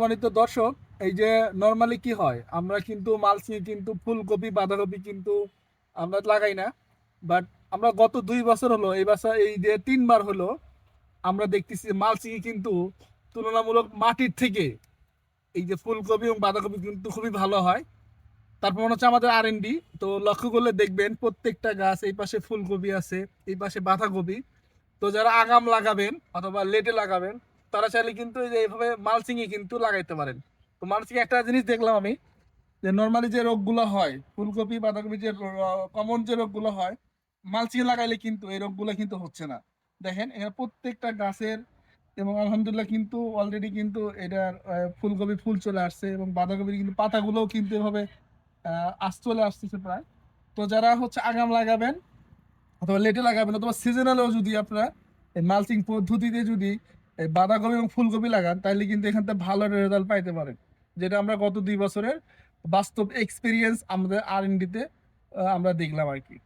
সম্মানিত দর্শক, এই যে নর্মালি কি হয়? আমরা কিন্তু মালসি কিন্তু ফুলকপি, বাঁধাকপি কিন্তু আমরা লাগাই না। বাট আমরা গত দুই বছর হলো, এই বছর এই যে তিনবার হলো, আমরা দেখতেছি মালসিং কিন্তু তুলনামূলক মাটির থেকে এই যে ফুলকপি এবং বাঁধাকপি কিন্তু খুবই ভালো হয়। তারপর মনে হচ্ছে আমাদের আর এন ডি তো লক্ষ্য করলে দেখবেন প্রত্যেকটা গাছ এই পাশে ফুলকপি আছে, এই পাশে বাঁধাকপি। তো যারা আগাম লাগাবেন অথবা লেটে লাগাবেন তারা চাইলে কিন্তু এই যে এইভাবে মালচিংয়ে কিন্তু লাগাইতে পারেন। তো মালচিং একটা জিনিস দেখলাম আমি, যে নর্মালি যে রোগগুলো হয়, ফুলকপি, বাঁধাকপি যে কমন যে রোগগুলো হয় মালচিং লাগাইলে কিন্তু এই রোগগুলো কিন্তু হচ্ছে না। দেখেন, এখানে প্রত্যেকটা গাছের এবং আলহামদুলিল্লাহ কিন্তু অলরেডি কিন্তু এটার ফুলকপি ফুল চলে আসছে এবং বাঁধাকপির কিন্তু পাতাগুলোও কিন্তু এভাবে আস চলে আসতেছে প্রায়। তো যারা হচ্ছে আগাম লাগাবেন অথবা লেটে লাগাবেন অথবা সিজনালেও যদি আপনারা মালচিং পদ্ধতিতে যদি বাঁধাকপি এবং ফুলকপি লাগান তাহলে কিন্তু এখান থেকে ভালো রেজাল্ট পাইতে পারেন। যেটা আমরা গত দুই বছরের বাস্তব এক্সপিরিয়েন্স আমাদের আর এনডিতে আমরা দেখলাম আর কি।